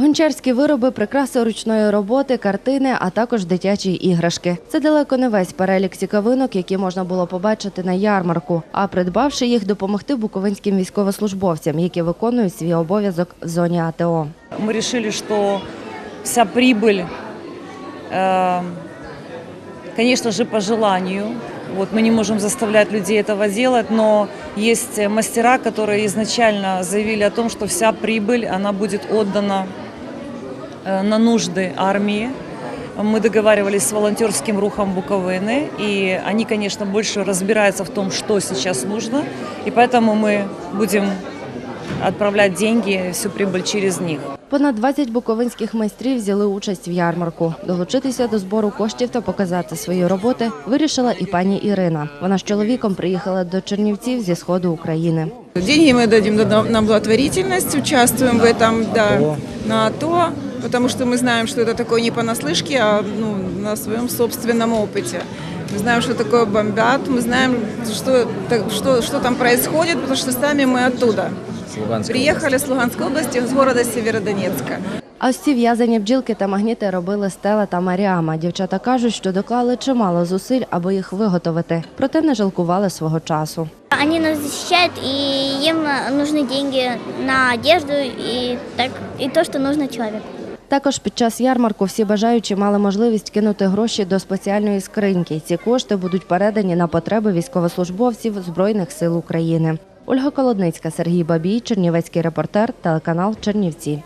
Гончарські вироби, прикраси ручної роботи, картини, а також дитячі іграшки. Це далеко не весь перелік цікавинок, які можна було побачити на ярмарку. А придбавши їх, допомогти буковинським військовослужбовцям, які виконують свій обов'язок в зоні АТО. Мы решили, что вся прибыль, э, конечно же, по желанию. Вот, мы не можем заставлять людей этого делать, но есть э, мастера, которые изначально заявили о том, что вся прибыль, она будет отдана э, на нужды армии. Мы договаривались с волонтерским рухом Буковины, и они, конечно, больше разбираются в том, что сейчас нужно, и поэтому мы будем отправлять деньги, всю прибыль через них. Понад 20 буковинських майстрів взяли участь в ярмарку. Долучитися до збору коштів та показати свої роботи вирішила і пані Ірина. Вона з чоловіком приїхала до Чернівців зі сходу України. Деньги мы дадим на на благотворительность, участвуем в этом, да, на АТО, потому что мы знаем, что это такое не понаслышке, а ну, на своем собственном опыте. Мы знаем, что такое бомбят, мы знаем, что, так- что, что там происходит, потому что сами мы оттуда. Приехали с Луганской области, с города Северодонецка. А ось ці в'язані бджілки та магніти робили Стела та Маріама. Дівчата кажуть, що доклали чимало зусиль, аби їх виготовити, проте не жалкували свого часу. Они нас защищают, и им нужны деньги на одежду и, так, и то, что нужно человеку. Також під час ярмарку всі бажаючі мали можливість кинути гроші до спеціальної скриньки. Ці кошти будуть передані на потреби військовослужбовців Збройних сил України. Ольга Колодницька, Сергій Бабій, Чернівецький репортер, телеканал Чернівці.